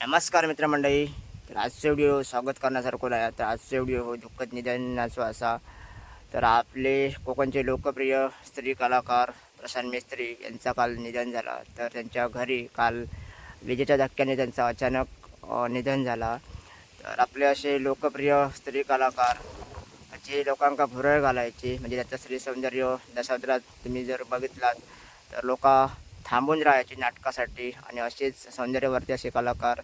नमस्कार मित्रमंडळी. तर आजचे व्हिडिओ स्वागत करण्यासारखं आहे तर आजचे व्हिडिओ दुःखद निधनाचो असा तर आपले कोकणचे लोकप्रिय स्त्री कलाकार प्रशांत मिस्त्री यांचा काल निधन झाला. तर त्यांच्या घरी काल विजेच्या धक्क्याने त्यांचं अचानक निधन झाला. तर आपले असे लोकप्रिय स्त्री कलाकार जे लोकांका भुरळ घालायचे म्हणजे त्याचं स्त्री सौंदर्य दशावतारात तुम्ही जर बघितलात तर लोक थांबून राहायचे नाटकासाठी. आणि असेच सौंदर्यवर्ती असे कलाकार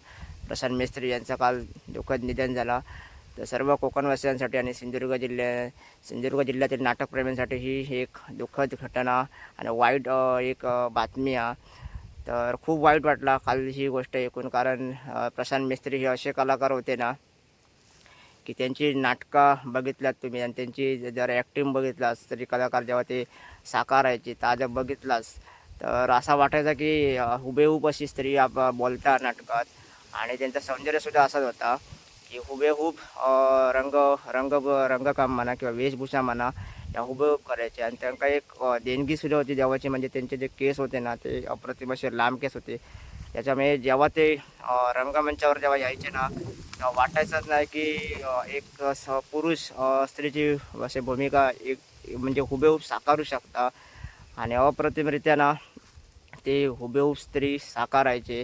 प्रशांत मेस्त्री यांचं काल दुःखद निधन झाला. तर सर्व कोकणवासियांसाठी आणि सिंधुदुर्ग जिल्ह्या सिंधुदुर्ग जिल्ह्यातील नाटकप्रेमींसाठी ही एक दुःखद घटना आणि वाईट एक बातमी आहे तर खूप वाईट वाटला काल ही गोष्ट ऐकून कारण प्रशांत मिस्त्री हे असे कलाकार होते ना की त्यांची नाटकं बघितल्यात तुम्ही आणि त्यांची जर ॲक्टिंग बघितलास तरी कलाकार जेव्हा ते साकारायची ताजं बघितलास तर असा वाटायचा की हुबेहूब अशी स्त्री आप बोलता नाटकात. आणि त्यांचा सौंदर्यसुद्धा असंच होता की हुबेहूब रंग रंग रंगकाम म्हणा किंवा वेशभूषा म्हणा या हुबेहूब करायचे. आणि त्यांना एक देणगीसुद्धा होती देवाची. म्हणजे त्यांचे जे केस होते ना ते अप्रतिम असे लांब केस होते. त्याच्यामुळे जेव्हा ते रंगमंचावर जेव्हा यायचे ना तेव्हा वाटायचंच नाही की एक स पुरुष स्त्रीची अशी भूमिका एक म्हणजे हुबेहूब साकारू शकता. आणि अप्रतिमरित्या ना ते हुबेहूब स्त्री साकारायचे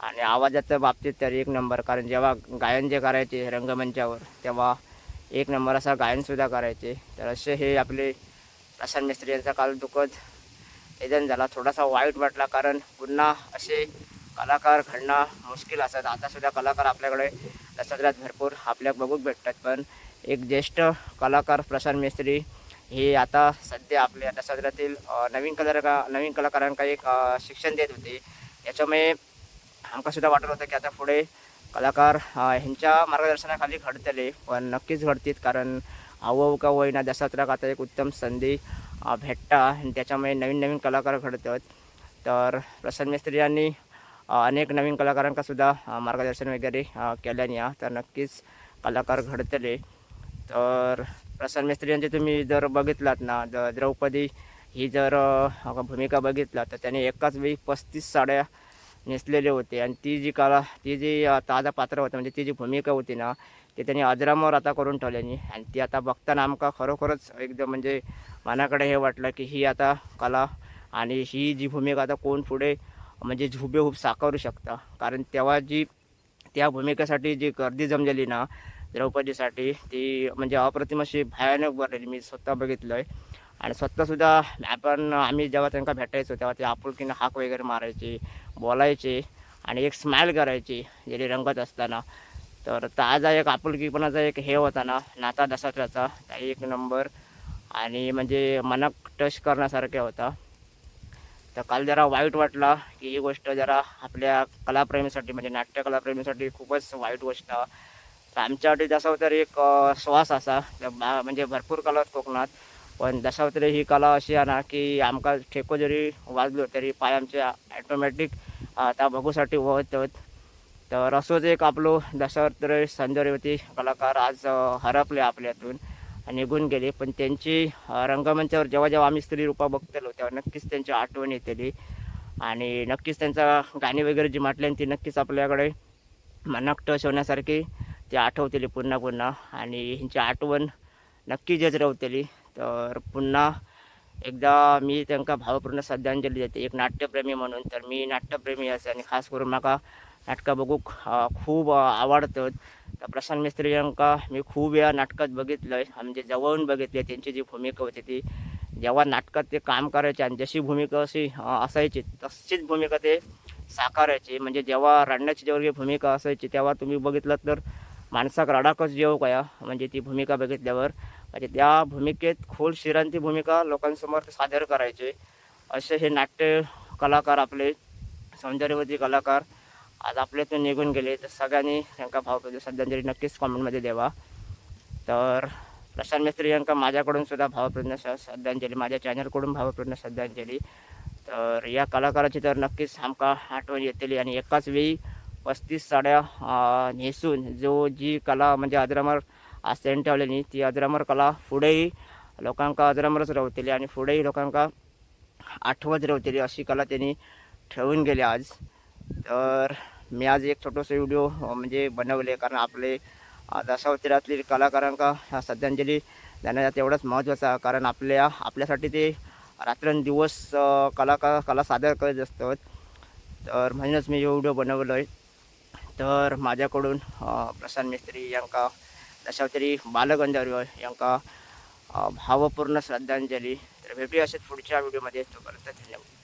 आणि आवाजाच्या बाबतीत तर एक नंबर. कारण जेव्हा गायन जे करायचे रंगमंचावर तेव्हा एक नंबर असा गायनसुद्धा करायचे. तर असे हे आपले प्रशांत मिस्त्री यांचा काल दुःखद निधन झाला. थोडासा वाईट वाटला कारण पुन्हा असे कलाकार घडणं मुश्किल असतात आतासुद्धा कलाकार आपल्याकडे दसऱ्यात भरपूर आपल्या बघूच भेटतात. पण एक ज्येष्ठ कलाकार प्रशांत मिस्त्री हे आता सध्या आपल्या दसऱ्यातील नवीन कलाकार नवीन कलाकारांका एक शिक्षण देत होते. याच्यामुळे आमका सुद्धा वाटत होतं की आता पुढे कलाकार ह्यांच्या मार्गदर्शनाखाली घडतले पण नक्कीच घडतील कारण अवो का होईना दसऱ्याक आता एक उत्तम संधी भेटता आणि त्याच्यामुळे नवीन नवीन कलाकार घडतात. तर प्रसन्न मिस्त्री यांनी अनेक नवीन कलाकारांका सुद्धा मार्गदर्शन वगैरे केल्यानी केल्याने या तर नक्कीच कलाकार घडतले. तर प्रसन्न मिस्त्री यांचे तुम्ही जर बघितलात ना द द्रौपदी ही जर भूमिका बघितला तर त्याने एकाच वेळी पस्तीस साड्या नेसलेले होते आणि ती जी कला ती जी ताजा पात्र होतं म्हणजे ती जी भूमिका होती ना ते त्यांनी अजरामर आता करून ठेवल्यानी. आणि ती आता बघताना आमका खरोखरच एकदम म्हणजे मनाकडे हे वाटलं की ही आता कला आणि ही जी भूमिका आता कोण पुढे म्हणजे हुबेहूब साकारू शकता. कारण तेव्हा जी त्या भूमिकेसाठी जी गर्दी जमलेली ना द्रौपदीसाठी ती म्हणजे अप्रतिम अशी भयानक भरलेली मी स्वतः बघितलं आहे आणि स्वतःसुद्धा आपण आम्ही जेव्हा त्यांना भेटायचो तेव्हा ते आपुलकीनं हाक वगैरे मारायचे बोलायचे आणि एक स्माईल करायची गेली रंगत असताना. तर ताजा एक आपुलकीपणाचा एक हे होता ना नाता दसऱ्याचा त्या एक नंबर. आणि म्हणजे मनात टच करण्यासारखे होता. तर काल जरा वाईट वाटला की ही गोष्ट जरा आपल्या कलाप्रेमीसाठी म्हणजे नाट्य कलाप्रेमीसाठी खूपच वाईट गोष्ट. आहे. तर आमच्यासाठी दशावतारी एक स्वास श्वास असा म्हणजे भरपूर कला कोकणात. पण दशावतारी ही कला अशी आहे ना की आमका ठेको जरी वाजलो तरी पाय आमचे ॲटोमॅटिक त्या बघूसाठी वहत तर असोच एक आपलो दशावतारी सौंदर्यवती कलाकार आज हरपले आपल्यातून निघून गेले. पण त्यांची रंगमंचावर जेव्हा जेव्हा आम्ही स्त्री रूपा बघतलो तेव्हा नक्कीच त्यांची आठवण येतली. आणि नक्कीच त्यांचा गाणी वगैरे जी म्हटली ती नक्कीच आपल्याकडे मनक टच होण्यासारखी ते आठवतेली पुन्हा पुन्हा. आणि ह्यांची आठवण नक्की जजरवतली तर पुन्हा एकदा मी त्यांना भावपूर्ण श्रद्धांजली देते. एक नाट्यप्रेमी म्हणून तर मी नाट्यप्रेमी असे आणि खास करून म्हाका नाटकं बघूक खूप आवडतं. तर प्रशांत मिस्त्री यांका मी खूप वेळा नाटकात बघितलं आहे म्हणजे जवळून बघितले त्यांची जी भूमिका होती ती जेव्हा नाटकात ते काम करायचे आणि जशी भूमिका अशी असायची तशीच भूमिका ते साकारायची. म्हणजे जेव्हा रडण्याची जेव्हा भूमिका असायची तेव्हा तुम्ही बघितलं तर माणसाक रडाकच येऊ कया म्हणजे ती भूमिका बघितल्यावर. म्हणजे त्या भूमिकेत खोल शिरांती भूमिका लोकांसमोर ते सादर करायचे. असे हे नाट्य कलाकार आपले सौंदर्यवती कलाकार आज आपल्यातून निघून गेले. तर सगळ्यांनी त्यांना भावपूर्ण श्रद्धांजली नक्कीच कॉमेंटमध्ये द्यावा. तर प्रशांत मिस्त्री यांका माझ्याकडून सुद्धा भावपूर्ण श्रद्धांजली माझ्या चॅनलकडून भावपूर्ण श्रद्धांजली. तर या कलाकाराची तर नक्कीच आमका आठवण येतली. आणि एकाच वेळी पस्तीस साड्या नेसून जो जी कला म्हणजे अजरामर आसन त्यांनी ठेवलेली ती अजरामर कला पुढेही लोकांका अजरामरच रवतली आणि पुढेही लोकांका आठवत रवतली अशी कला त्यांनी ठेवून गेली आज. तर मी आज एक छोटंसं व्हिडिओ म्हणजे बनवले कारण आपले अ, दशावतारातली कलाकारांका ह्या श्रद्धांजली देण्याचा तेवढंच महत्त्वाचा कारण आपल्या आपल्यासाठी ते रात्रंदिवस कलाकार कला सादर करत असतात. तर म्हणूनच मी हे व्हिडिओ बनवलो आहे तर माझ्याकडून अ, प्रशांत मिस्त्री यांका दशावतरी बालगंधर्व यांका भावपूर्ण श्रद्धांजली. तर भेटूया असेच पुढच्या व्हिडिओमध्ये. तोपर्यंत धन्यवाद.